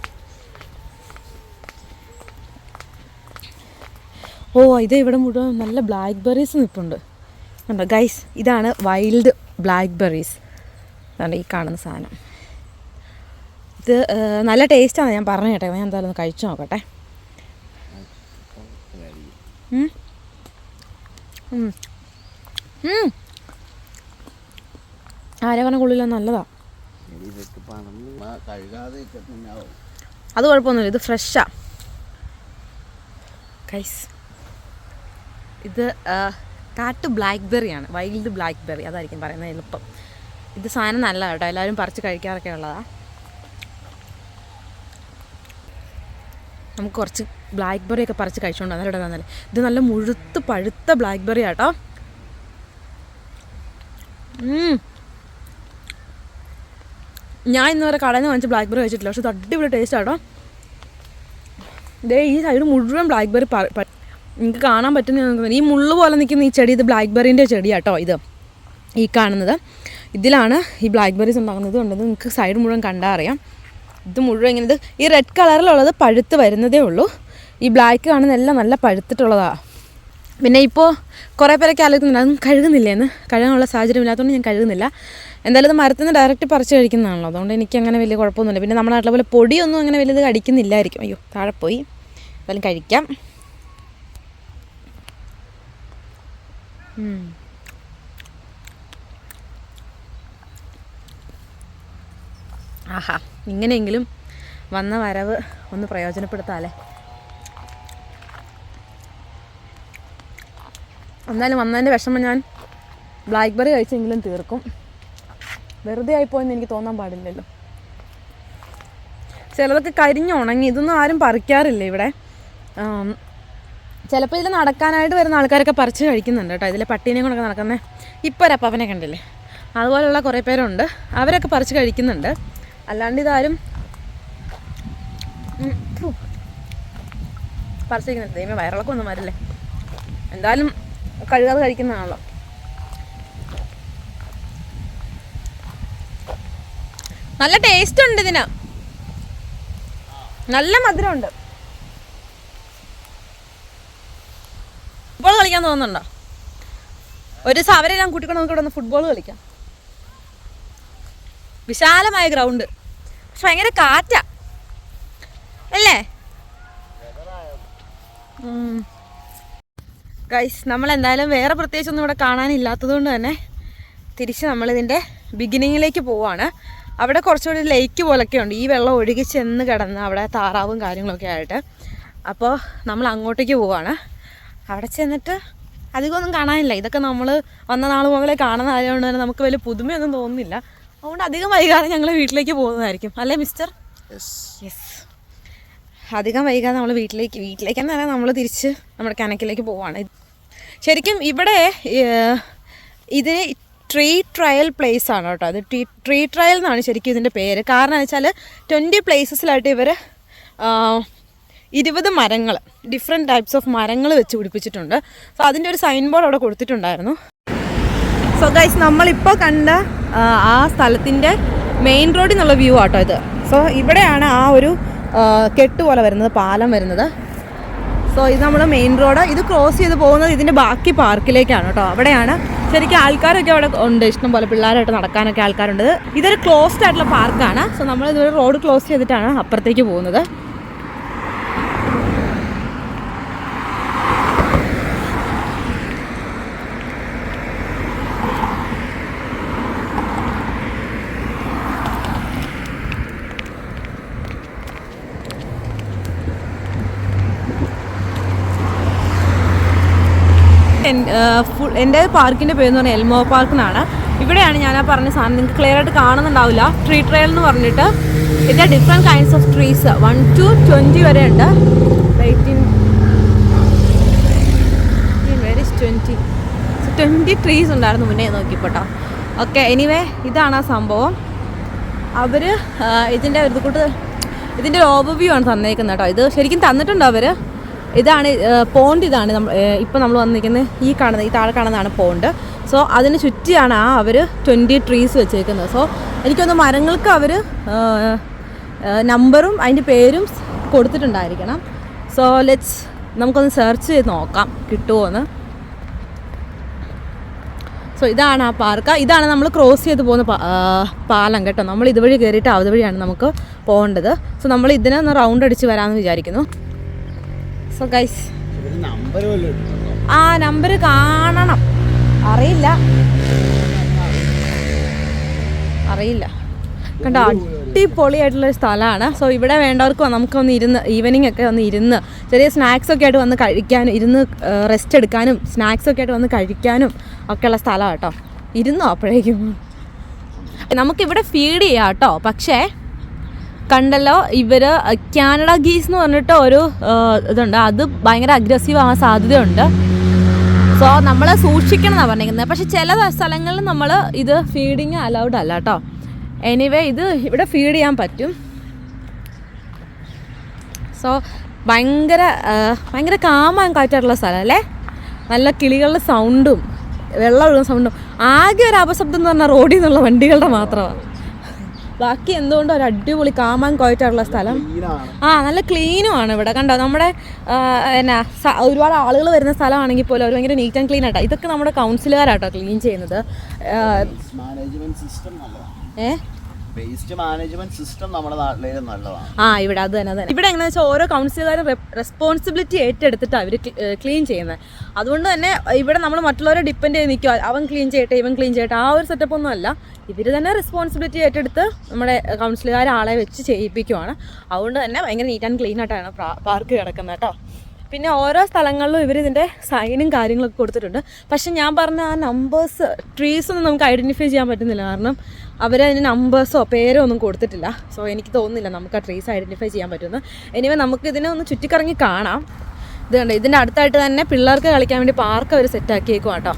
A: ഓ ഇത് ഇവിടെ മുഴുവൻ നല്ല ബ്ലാക്ക് ബെറീസ് നിൽപ്പുണ്ട് കണ്ടോ? ഗൈസ് ഇതാണ് വൈൽഡ് ബ്ലാക്ക് ബെറീസ് അതാണ് ഈ കാണുന്ന സാധനം. ഇത് നല്ല ടേസ്റ്റാണ്. ഞാൻ പറഞ്ഞു കേട്ടെ. ഞാൻ എന്തായാലും കഴിച്ചു നോക്കട്ടെ. ആരോഗ്യം കൊള്ളില്ല നല്ലതാ? അത് കുഴപ്പമൊന്നുമില്ല. ഇത് ഫ്രഷാ. കൈസ് ഇത് കാട്ട് ബ്ലാക്ക് ബെറിയാണ് വൈൽഡ് ബ്ലാക്ക് ബെറി അതായിരിക്കും പറയുന്നത് എളുപ്പം. ഇത് സാധനം നല്ലതാണ് കേട്ടോ. എല്ലാവരും പറിച്ച് കഴിക്കാറൊക്കെ ഉള്ളതാ. നമുക്ക് കുറച്ച് ബ്ലാക്ക് ബെറി ഒക്കെ പറിച്ച് കഴിച്ചുകൊണ്ട് ഇവിടെ തന്നാലേ ഇത് നല്ല മുഴുത്ത് പഴുത്ത ബ്ലാക്ക് ബെറി ആട്ടോ ഞാൻ ഇന്ന് വരെ കടയിൽ നിന്ന് വാങ്ങിച്ച ബ്ലാക്ക്ബെറി കഴിച്ചിട്ടില്ല പക്ഷെ അടിപൊളി ടേസ്റ്റ് ആട്ടോ ദേ ഈ സൈഡ് മുഴുവൻ ബ്ലാക്ക് ബെറി നിങ്ങൾക്ക് കാണാൻ പറ്റുന്ന ഈ മുള്ളു പോലെ നിൽക്കുന്ന ഈ ചെടി ഇത് ബ്ലാക്ക് ബെറിന്റെ ചെടിയാട്ടോ ഇത്. ഈ കാണുന്നത്. ഇതിലാണ് ഈ ബ്ലാക്ക് ബെറീസ് ഉണ്ടാകുന്നത് ഉണ്ടെന്ന് നിങ്ങൾക്ക് സൈഡ് മുഴുവൻ കണ്ടാൽ അറിയാം. ഇത് മുഴുവൻ ഇങ്ങനെ ഇത് ഈ റെഡ് കളറിലുള്ളത് പഴുത്ത് വരുന്നതേ ഉള്ളൂ. ഈ ബ്ലാക്ക് കാണുന്നതെല്ലാം നല്ല പഴുത്തിട്ടുള്ളതാണ് പിന്നെ ഇപ്പോൾ കുറേ പേരൊക്കെ ആലോചിക്കുന്നുണ്ട് അതും കഴുകുന്നില്ലേന്ന് കഴുകാനുള്ള സാഹചര്യം ഇല്ലാത്തതുകൊണ്ട് ഞാൻ കഴുകുന്നില്ല. എന്തായാലും ഇത് മരത്തിൽ നിന്ന് ഡയറക്റ്റ് പറിച്ച് കഴിക്കുന്നതാണല്ലോ. അതുകൊണ്ട് എനിക്ക് അങ്ങനെ വലിയ കുഴപ്പമൊന്നുമില്ല. പിന്നെ നമ്മുടെ നാട്ടിലെ പോലെ പൊടിയൊന്നും അങ്ങനെ വലിയത് കടിക്കുന്നില്ലായിരിക്കും. അയ്യോ താഴെ പോയി. എന്തായാലും കഴിക്കാം. ആഹാ. ഇങ്ങനെയെങ്കിലും വന്ന വരവ് ഒന്ന് പ്രയോജനപ്പെടുത്താമല്ലേ എന്നാലും വന്നതിന്റെ വിഷമം ഞാൻ ബ്ലാക്ക്ബെറി കഴിച്ചെങ്കിലും തീർക്കും. വെറുതെ ആയിപ്പോയെന്ന് എനിക്ക് തോന്നാൻ പാടില്ലല്ലോ. ചിലതൊക്കെ കരിഞ്ഞ് ഉണങ്ങി ഇതൊന്നും ആരും പറിക്കാറില്ല ഇവിടെ. ചിലപ്പോൾ ഇതിൽ നടക്കാനായിട്ട് വരുന്ന ആൾക്കാരൊക്കെ പറിച്ച് കഴിക്കുന്നുണ്ട് കേട്ടോ ഇതിൽ പട്ടീനെയും കൊണ്ടൊക്കെ നടക്കുന്നത് ഇപ്പോൾ ഒരപ്പവനെ കണ്ടില്ലേ? അതുപോലെയുള്ള കുറേ പേരുണ്ട് അവരൊക്കെ പറിച്ച് കഴിക്കുന്നുണ്ട്. അല്ലാണ്ട് ഇതാരും പറിച്ചിരിക്കുന്നത്. ദൈവം വയറിളക്കം ഒന്നും വരില്ലേ? എന്തായാലും കഴുകാതെ കഴിക്കുന്നതാണല്ലോ. നല്ല ടേസ്റ്റ് ഉണ്ട് ഇതിന്. നല്ല മധുരമുണ്ട്. ഫുട്ബോൾ കളിക്കാൻ തോന്നുന്നുണ്ടോ? ഒരു ദിവസം അവരെല്ലാം കൂട്ടിക്കൊണ്ട് നമുക്ക് ഇവിടെ ഫുട്ബോൾ കളിക്കാം. വിശാലമായ ഗ്രൗണ്ട് പക്ഷെ ഭയങ്കര കാറ്റാ. അല്ലേ? ഗൈസ് നമ്മൾ എന്തായാലും വേറെ പ്രത്യേകിച്ചൊന്നും ഇവിടെ കാണാനില്ലാത്തത് കൊണ്ട് തന്നെ തിരിച്ച് നമ്മളിതിന്റെ ബിഗിനിങ്ങിലേക്ക് പോവാണ്. അവിടെ കുറച്ചുകൂടി ലേക്ക് പോലൊക്കെ ഉണ്ട്. ഈ വെള്ളം ഒഴുകി ചെന്ന് കിടന്ന് അവിടെ താറാവും കാര്യങ്ങളൊക്കെ ആയിട്ട്. അപ്പോൾ നമ്മൾ അങ്ങോട്ടേക്ക് പോവാണ്. അവിടെ ചെന്നിട്ട് അധികമൊന്നും കാണാനില്ല. ഇതൊക്കെ നമ്മൾ വന്ന നാൾ മുകളിൽ കാണുന്ന ആയതുകൊണ്ട് തന്നെ നമുക്ക് വലിയ പുതുമയൊന്നും തോന്നുന്നില്ല. അതുകൊണ്ട് അധികം വൈകാതെ ഞങ്ങൾ വീട്ടിലേക്ക് പോകുന്നതായിരിക്കും. അല്ലേ മിസ്റ്റർ? യെസ് അധികം വൈകാതെ നമ്മൾ വീട്ടിലേക്ക് വീട്ടിലേക്ക് തന്നെ നമ്മൾ തിരിച്ച് നമ്മുടെ കനക്കിലേക്ക് പോവാണ്. ശരിക്കും ഇവിടെ ഇത് ഇതിന് ട്രീ ട്രയൽ പ്ലേസ് ആണ് കേട്ടോ. അത് ട്രീ ട്രീ ട്രയൽ എന്നാണ് ശരിക്കും ഇതിന്റെ പേര്. കാരണം എന്ന് വെച്ചാൽ ട്വന്റി പ്ലേസസിലായിട്ട് ഇവർ ഇരുപത് മരങ്ങൾ ഡിഫറെന്റ് ടൈപ്സ് ഓഫ് മരങ്ങൾ വെച്ച് പിടിപ്പിച്ചിട്ടുണ്ട്. സോ അതിന്റെ ഒരു സൈൻ ബോർഡ് അവിടെ കൊടുത്തിട്ടുണ്ടായിരുന്നു. സോ ഗൈസ് നമ്മളിപ്പോൾ കണ്ട ആ, സ്ഥലത്തിന്റെ മെയിൻ റോഡിൽ നിന്നുള്ള വ്യൂ ആട്ടോ ഇത്. സോ ഇവിടെയാണ് ആ ഒരു കെട്ട് പോലെ വരുന്നത് പാലം വരുന്നത്. സോ ഇത് നമ്മൾ മെയിൻ റോഡ് ഇത് ക്രോസ് ചെയ്ത് പോകുന്നത് ഇതിന്റെ ബാക്കി പാർക്കിലേക്കാണ് കേട്ടോ അവിടെയാണ് ശരിക്കും ആൾക്കാരൊക്കെ അവിടെ ഉണ്ട്. ഇഷ്ടം പോലെ പിള്ളേരായിട്ട് നടക്കാനൊക്കെ ആൾക്കാരുണ്ട്. ഇതൊരു ക്ലോസ്ഡ് ആയിട്ടുള്ള പാർക്കാണ് സോ നമ്മൾ ഇതൊരു റോഡ് ക്ലോസ് ചെയ്തിട്ടാണ് അപ്പുറത്തേക്ക് പോകുന്നത്. എന്റെ പാർക്കിന്റെ പേരെന്ന് പറഞ്ഞാൽ എൽമോ പാർക്ക് എന്നാണ് ഇവിടെയാണ് ഞാൻ ആ പറഞ്ഞ സാധനം. നിങ്ങൾക്ക് ക്ലിയർ ആയിട്ട് കാണുന്നുണ്ടാവില്ല. ട്രീ ട്രയൽ എന്ന് പറഞ്ഞിട്ട് ഇതിന്റെ different kinds of trees one two twenty വരെ ഉണ്ട്. എയ്റ്റീൻ ട്വന്റി ട്വന്റി ട്രീസ് ഉണ്ടായിരുന്നു മുന്നേ നോക്കിപ്പോട്ടോ ഓക്കെ എനിവേ ഇതാണ് ആ സംഭവം. അവർ ഇതിന്റെ ഒരു കൂട്ട് ഇതിന്റെ ഒരു ഓവർവ്യൂ ആണ് തന്നേക്കുന്നത് കേട്ടോ ഇത് ശരിക്കും തന്നിട്ടുണ്ട് അവർ ഇതാണ് പോണ്ട് ഇതാണ് നമ്മൾ ഇപ്പം നമ്മൾ വന്നിരിക്കുന്നത് ഈ കാണുന്ന ഈ താഴെ കാണുന്നതാണ് പോണ്ട് സോ അതിന് ചുറ്റിയാണ് ആ അവർ ട്വന്റി ട്രീസ് വെച്ചേക്കുന്നത്. സോ എനിക്കൊന്ന് മരങ്ങൾക്ക് അവർ നമ്പറും അതിന്റെ പേരും കൊടുത്തിട്ടുണ്ടായിരിക്കണം. സോ ലെറ്റ്സ് നമുക്കൊന്ന് സെർച്ച് ചെയ്ത് നോക്കാം. കിട്ടുമോ എന്ന്. സോ ഇതാണ് ആ പാർക്ക് ഇതാണ് നമ്മൾ ക്രോസ് ചെയ്ത് പോകുന്ന പാലം കേട്ടോ. നമ്മൾ ഇതുവഴി കയറിയിട്ട് അതുവഴിയാണ് നമുക്ക് പോകേണ്ടത്. സോ നമ്മൾ ഇതിനെ ഒന്ന് റൗണ്ട് അടിച്ച് വരാമെന്ന് വിചാരിക്കുന്നു. So guys? ആ നമ്പർ കാണണം. അറിയില്ല. അറിയില്ല. കണ്ട അടിപൊളിയായിട്ടുള്ള ഒരു സ്ഥലമാണ്. സോ ഇവിടെ വേണ്ടവർക്ക് നമുക്കൊന്ന് ഇരുന്ന് ഈവനിങ് ഒക്കെ ഒന്ന് ഇരുന്ന് ചെറിയ സ്നാക്സ് ഒക്കെ ആയിട്ട് വന്ന് കഴിക്കാനും ഇരുന്ന് റെസ്റ്റ് എടുക്കാനും സ്നാക്സ് ഒക്കെ ആയിട്ട് വന്ന് കഴിക്കാനും ഒക്കെയുള്ള സ്ഥലമാണ് കേട്ടോ. ഇരുന്നോ അപ്പോഴേക്കും? നമുക്കിവിടെ ഫീഡ് ചെയ്യാം കേട്ടോ. പക്ഷേ കണ്ടല്ലോ ഇവർ കാനഡ ഗീസ് എന്ന് പറഞ്ഞിട്ട് ഒരു ഇതുണ്ട്. അത് ഭയങ്കര അഗ്രസീവ് ആവാൻ സാധ്യതയുണ്ട്. സോ നമ്മൾ സൂക്ഷിക്കണം എന്നാണ് പറഞ്ഞിരിക്കുന്നത്. പക്ഷെ ചില സ്ഥലങ്ങളിൽ നമ്മൾ ഇത് ഫീഡിങ് അലൗഡ് അല്ല കേട്ടോ എനിവേ ഇത് ഇവിടെ ഫീഡ് ചെയ്യാൻ പറ്റും. സോ ഭയങ്കര ഭയങ്കര കാമാൻ കാറ്റായിട്ടുള്ള സ്ഥലം അല്ലേ? നല്ല കിളികളുടെ സൗണ്ടും വെള്ളം ഒഴുകുന്ന സൗണ്ടും ആകെ ഒരു അപശബ്ദം എന്ന് പറഞ്ഞാൽ റോഡിൽ നിന്നുള്ള വണ്ടികളുടെ മാത്രമാണ്. ബാക്കി എന്തുകൊണ്ടും ഒരു അടിപൊളി കാമാൻ കോയറ്റായിട്ടുള്ള സ്ഥലം? ആ നല്ല ക്ലീനും ആണ് ഇവിടെ. കണ്ടോ നമ്മുടെ എന്നാ ഒരുപാട് ആളുകൾ വരുന്ന സ്ഥലമാണെങ്കിൽ പോലും അവർ ഭയങ്കര നീറ്റ് ആൻഡ് ക്ലീൻ ആട്ടോ ഇതൊക്കെ നമ്മുടെ കൗൺസിലുകാരാട്ടോ ക്ലീൻ ചെയ്യുന്നത്. ആ,
B: മാനേജ്മെന്റ് സിസ്റ്റം നമ്മുടെ നല്ലതാണ്.
A: ആ ഇവിടെ അത് തന്നെ തന്നെ. ഇവിടെ എങ്ങനെയാ വെച്ചാൽ ഓരോ കൗൺസിലുകാരും റെസ്പോൺസിബിലിറ്റി ഏറ്റെടുത്തിട്ടാണ് അവർ ക്ലീൻ ചെയ്യുന്നത് അതുകൊണ്ട് തന്നെ ഇവിടെ നമ്മൾ മറ്റുള്ളവരെ ഡിപ്പെൻഡ് ചെയ്ത് നിൽക്കുക അവൻ ക്ലീൻ ചെയ്യട്ടെ ഇവൻ ക്ലീൻ ചെയ്യട്ടെ ആ ഒരു സെറ്റപ്പ് ഒന്നും അല്ല. ഇവർ തന്നെ റെസ്പോൺസിബിലിറ്റി ഏറ്റെടുത്ത് നമ്മുടെ കൗൺസിലുകാരെ ആളെ വെച്ച് ചെയ്യിപ്പിക്കുവാണ്. അതുകൊണ്ട് തന്നെ ഭയങ്കര നീറ്റ് ആൻഡ് ക്ലീൻ ആയിട്ടാണ് പാർക്ക് കിടക്കുന്നത് കേട്ടോ പിന്നെ ഓരോ സ്ഥലങ്ങളിലും ഇവർ ഇതിന്റെ സൈനും കാര്യങ്ങളൊക്കെ കൊടുത്തിട്ടുണ്ട്. പക്ഷെ ഞാൻ പറഞ്ഞ ആ നമ്പേഴ്സ് ട്രീസ് ഒന്നും നമുക്ക് ഐഡന്റിഫൈ ചെയ്യാൻ പറ്റുന്നില്ല. കാരണം അവരതിന് നമ്പേഴ്സോ പേരോ ഒന്നും കൊടുത്തിട്ടില്ല. സോ എനിക്ക് തോന്നുന്നില്ല നമുക്ക് ആ ട്രേസ് ഐഡന്റിഫൈ ചെയ്യാൻ പറ്റുമെന്ന്. എനിവേ നമുക്ക് ഇതിനെ ഒന്ന് ചുറ്റിക്കറങ്ങി കാണാം. ഇത് കണ്ടോ ഇതിന്റെ അടുത്തായിട്ട് തന്നെ പിള്ളേർക്ക് കളിക്കാൻ വേണ്ടി പാർക്ക് അവർ സെറ്റാക്കിയേക്കും കേട്ടോ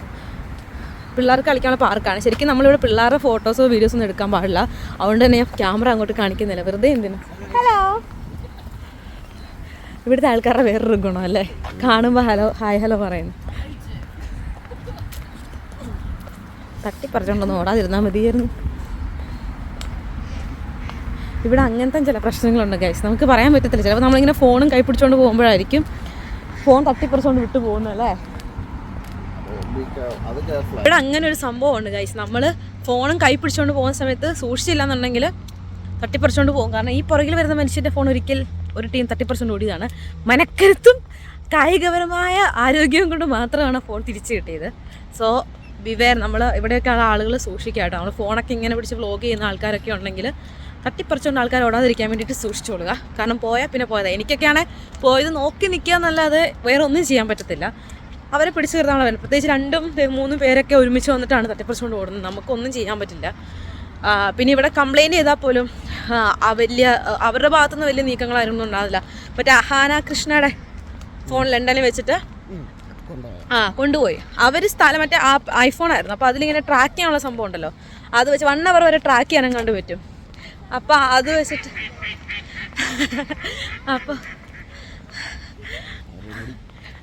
A: പിള്ളേർക്ക് കളിക്കാനുള്ള പാർക്കാണ് ശരിക്കും നമ്മളിവിടെ പിള്ളേരുടെ ഫോട്ടോസോ വീഡിയോസോ ഒന്നും എടുക്കാൻ പാടില്ല. അതുകൊണ്ട് തന്നെ ഞാൻ ക്യാമറ അങ്ങോട്ട് കാണിക്കുന്നില്ല. വെറുതെ എന്തിനു? ഹലോ ഇവിടുത്തെ ആൾക്കാരുടെ വേറൊരു ഗുണം അല്ലേ? കാണുമ്പോൾ ഹലോ ഹായ് ഹലോ പറയുന്നു. തട്ടിപ്പറിച്ചോണ്ടൊന്നും ഓടാതിരുന്നാൽ മതിയായിരുന്നു. ഇവിടെ അങ്ങനത്തെ ചില പ്രശ്നങ്ങളുണ്ട് ഗൈസ് നമുക്ക് പറയാൻ പറ്റത്തില്ല. ചിലപ്പോൾ നമ്മളിങ്ങനെ ഫോണും കൈ പിടിച്ചുകൊണ്ട് പോകുമ്പോഴായിരിക്കും ഫോൺ തട്ടിപ്പറിച്ചുകൊണ്ട് വിട്ടു പോകുന്നല്ലേ ഇവിടെ അങ്ങനെ ഒരു സംഭവം ഉണ്ട് ഗൈസ് നമ്മൾ ഫോണും കൈ പിടിച്ചുകൊണ്ട് പോകുന്ന സമയത്ത് സൂക്ഷിച്ചില്ല എന്നുണ്ടെങ്കിൽ തട്ടിപ്പറിച്ചുകൊണ്ട് പോകും. കാരണം ഈ പുറകിൽ വരുന്ന മനുഷ്യന്റെ ഫോൺ ഒരിക്കൽ ഒരു ടീം തട്ടിപ്പറിച്ചുകൊണ്ട് ഓടിയതാണ്. മനക്കരുത്തും കായികപരമായ ആരോഗ്യവും കൊണ്ട് മാത്രമാണ് ഫോൺ തിരിച്ചു കിട്ടിയത്. സോ ബിവേർ നമ്മൾ ഇവിടെയൊക്കെ ആളുകൾ സൂക്ഷിക്കാം കേട്ടോ നമ്മൾ ഫോണൊക്കെ ഇങ്ങനെ പിടിച്ച് വ്ലോഗ് ചെയ്യുന്ന ആൾക്കാരൊക്കെ ഉണ്ടെങ്കിൽ തട്ടിപ്പറിച്ചുകൊണ്ട് ആൾക്കാർ ഓടാതിരിക്കാൻ വേണ്ടിയിട്ട് സൂക്ഷിച്ചോളുക. കാരണം പോയാൽ പിന്നെ പോയതാണ് എനിക്കൊക്കെയാണ് പോയത് നോക്കി നിൽക്കുക എന്നല്ലാതെ വേറെ ഒന്നും ചെയ്യാൻ പറ്റത്തില്ല. അവരെ പിടിച്ചു നിർത്താനുള്ള വേണം പ്രത്യേകിച്ച് രണ്ടും മൂന്നും പേരൊക്കെ ഒരുമിച്ച് വന്നിട്ടാണ് തട്ടിപ്പറിച്ചുകൊണ്ട് ഓടുന്നത്. നമുക്കൊന്നും ചെയ്യാൻ പറ്റില്ല. പിന്നെ ഇവിടെ കംപ്ലൈന്റ് ചെയ്താൽ പോലും വലിയ അവരുടെ ഭാഗത്തുനിന്ന് വലിയ നീക്കങ്ങളായിരുന്നു ഉണ്ടാവില്ല. മറ്റേ അഹാന കൃഷ്ണയുടെ ഫോൺ ലണ്ടനിൽ വെച്ചിട്ട് ആ കൊണ്ടുപോയി. അവർ സ്ഥലം മറ്റേ ആ ഐഫോൺ ആയിരുന്നു. അപ്പോൾ അതിലിങ്ങനെ ട്രാക്ക് ചെയ്യാനുള്ള സംഭവം ഉണ്ടല്ലോ. അത് വെച്ച് വൺ അവർ വരെ ട്രാക്ക് ചെയ്യാനും കണ്ടു പറ്റും അപ്പോൾ അത് വെച്ചിട്ട്. അപ്പോൾ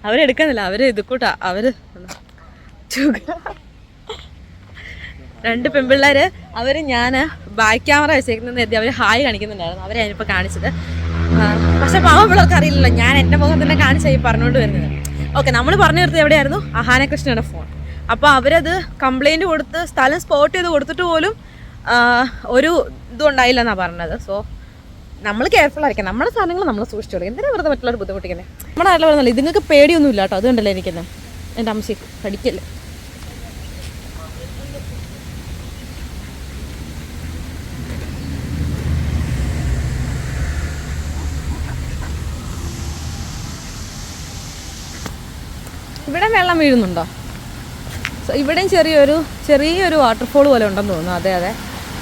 A: അവരെടുക്കുന്നില്ല അവർ ഇത് കൂട്ടാ അവർ രണ്ട് പെൺപിള്ളേര് അവർ ഞാൻ ബാക്ക് ക്യാമറ വെച്ചേക്കുന്നത് എത്തി അവർ ഹായ് കാണിക്കുന്നുണ്ടായിരുന്നു. അവരെ ഞാനിപ്പോൾ കാണിച്ചത്. പക്ഷെ പാവപ്പിള്ളവർക്ക് അറിയില്ലല്ലോ ഞാൻ എന്റെ മുഖം തന്നെ കാണിച്ചായി പറഞ്ഞുകൊണ്ട് വരുന്നത്. ഓക്കെ നമ്മൾ പറഞ്ഞു നിർത്തിയത് എവിടെയായിരുന്നു? അഹാനകൃഷ്ണയുടെ ഫോൺ. അപ്പോൾ അവരത് കംപ്ലൈന്റ് കൊടുത്ത് സ്ഥലം സ്പോട്ട് ചെയ്ത് കൊടുത്തിട്ട് പോലും ഒരു ഇതും ഉണ്ടായില്ല എന്നാണ് പറഞ്ഞത്. സോ നമ്മൾ കെയർഫുൾ ആയിരിക്കണം. നമ്മുടെ സാധനങ്ങൾ നമ്മൾ സൂക്ഷിച്ചോളൂ. എന്തിനാ വെറുതെ മറ്റുള്ളവർ ബുദ്ധിമുട്ടിക്കുന്നത് നമ്മുടെ നാട്ടിൽ പറയുന്നില്ല ഇതുങ്ങൾക്ക് പേടിയൊന്നും ഇല്ല കേട്ടോ. അതുകൊണ്ടല്ലേ എനിക്കുന്നത് എന്റെ അമ്മച്ചി കടിക്കല്ലേ ഇവിടെ വെള്ളം വീഴുന്നുണ്ടോ? ഇവിടെയും ചെറിയൊരു ചെറിയൊരു വാട്ടർഫോൾ പോലെ ഉണ്ടെന്ന് തോന്നുന്നു. അതെ അതെ.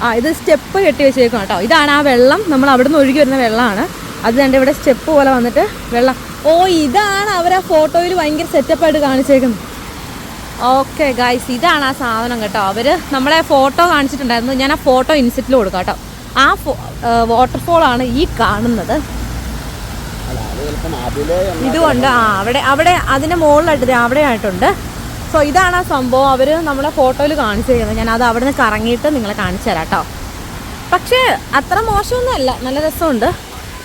A: ആ ഇത് സ്റ്റെപ്പ് കെട്ടി വെച്ചേക്കും കേട്ടോ. ഇതാണ് ആ വെള്ളം. നമ്മൾ അവിടെ നിന്ന് ഒഴുകി വരുന്ന വെള്ളമാണ്. അത് തന്നെ ഇവിടെ സ്റ്റെപ്പ് പോലെ വന്നിട്ട് വെള്ളം. ഓ ഇതാണ് അവർ ആ ഫോട്ടോയിൽ ഭയങ്കര സെറ്റപ്പായിട്ട് കാണിച്ചേക്കുന്നത്. ഓക്കെ ഗായ്സ് ഇതാണ് ആ സാധനം കേട്ടോ. അവർ നമ്മളെ ഫോട്ടോ കാണിച്ചിട്ടുണ്ടായിരുന്നു. ഞാൻ ആ ഫോട്ടോ ഇൻസെറ്റിൽ കൊടുക്കാം കേട്ടോ. ആ വാട്ടർഫോളാണ് ഈ കാണുന്നത്. ഇതുകൊണ്ട് ആ അവിടെ അവിടെ അതിന്റെ മുകളിലായിട്ട് അവിടെ ആയിട്ടുണ്ട് സോ ഇതാണ് ആ സംഭവം. അവർ നമ്മളെ ഫോട്ടോയിൽ കാണിച്ചിരിക്കുന്നത് ഞാൻ അത് അവിടെ നിന്ന് കറങ്ങിയിട്ട് നിങ്ങളെ കാണിച്ചു തരാം കേട്ടോ പക്ഷേ അത്ര മോശമൊന്നുമല്ല. നല്ല രസമുണ്ട്.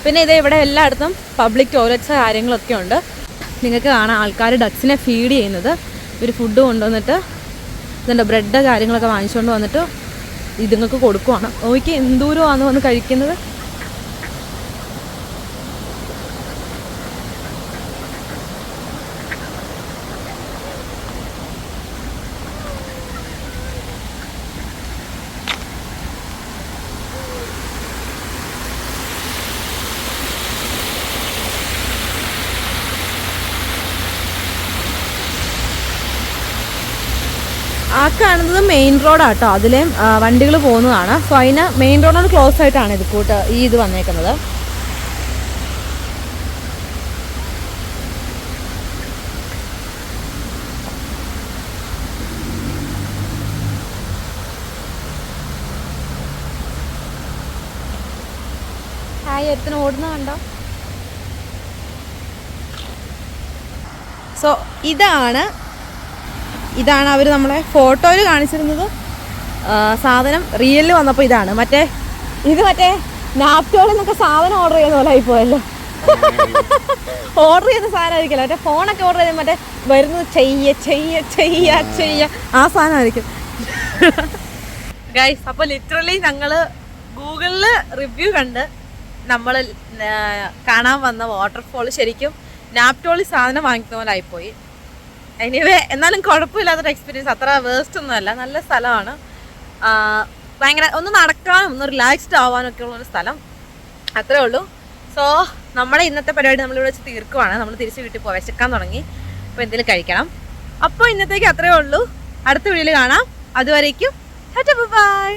A: പിന്നെ ഇത് ഇവിടെ എല്ലായിടത്തും പബ്ലിക് ടോയ്ലറ്റ്സ് കാര്യങ്ങളൊക്കെ ഉണ്ട്. നിങ്ങൾക്ക് കാണാം ആൾക്കാർ ഡക്സിനെ ഫീഡ് ചെയ്യുന്നത്. ഒരു ഫുഡ് കൊണ്ടുവന്നിട്ട് ഇതുണ്ട് ബ്രെഡ് കാര്യങ്ങളൊക്കെ വാങ്ങിച്ചുകൊണ്ട് വന്നിട്ട് ഇതുങ്ങൾക്ക് കൊടുക്കുവാണ്. നോക്കി എന്തൂരമാണ് വന്ന് കഴിക്കുന്നത്? ആ കാണുന്നത് മെയിൻ റോഡാട്ടോ അതിലേ വണ്ടികൾ പോകുന്നതാണ്. സോ അതിന് മെയിൻ റോഡിനോട് ക്ലോസ് ആയിട്ടാണ് ഇത് കൂട്ട് ഈ ഇത് വന്നേക്കുന്നത്. സോ ഇതാണ് ഇതാണ് അവർ നമ്മളെ ഫോട്ടോയിൽ കാണിച്ചിരുന്നത്. സാധനം റിയലിൽ വന്നപ്പോൾ ഇതാണ്. മറ്റേ ഇത് മറ്റേ നാപ്റ്റോളിൽ നിന്നൊക്കെ സാധനം ഓർഡർ ചെയ്യുന്ന പോലെ ആയിപ്പോയല്ലോ. ഓർഡർ ചെയ്യുന്ന സാധനമായിരിക്കില്ല മറ്റേ ഫോണൊക്കെ ഓർഡർ ചെയ്ത് മറ്റേ വരുന്നത് ചെയ്യ ചെയ്യ ചെയ്യ ചെയ്യ. ആ സാധനമായിരിക്കും ഗൈസ് അപ്പോൾ ലിറ്ററലി ഞങ്ങൾ ഗൂഗിളിൽ റിവ്യൂ കണ്ട് നമ്മൾ കാണാൻ വന്ന വാട്ടർഫോൾ ശരിക്കും നാപ്റ്റോളി സാധനം വാങ്ങിക്കുന്ന പോലെ ആയിപ്പോയി. എനിവേ എന്നാലും കുഴപ്പമില്ലാത്തൊരു എക്സ്പീരിയൻസ് അത്ര വേസ്റ്റ് ഒന്നുമല്ല നല്ല സ്ഥലമാണ്. ഭയങ്കര ഒന്ന് നടക്കാനും ഒന്ന് റിലാക്സ്ഡ് ആവാനും ഒക്കെ ഉള്ള ഒരു സ്ഥലം. അത്രേ ഉള്ളൂ. സോ നമ്മുടെ ഇന്നത്തെ പരിപാടി നമ്മളിവിടെ വെച്ച് തീർക്കുവാണ്. നമ്മൾ തിരിച്ച് വീട്ടിൽ പോയി വിശക്കാൻ തുടങ്ങി. അപ്പോൾ എന്തെങ്കിലും കഴിക്കണം. അപ്പോൾ ഇന്നത്തേക്ക് അത്രേ ഉള്ളൂ. അടുത്ത വീഡിയോയിൽ കാണാം. അതുവരേക്കും ബൈ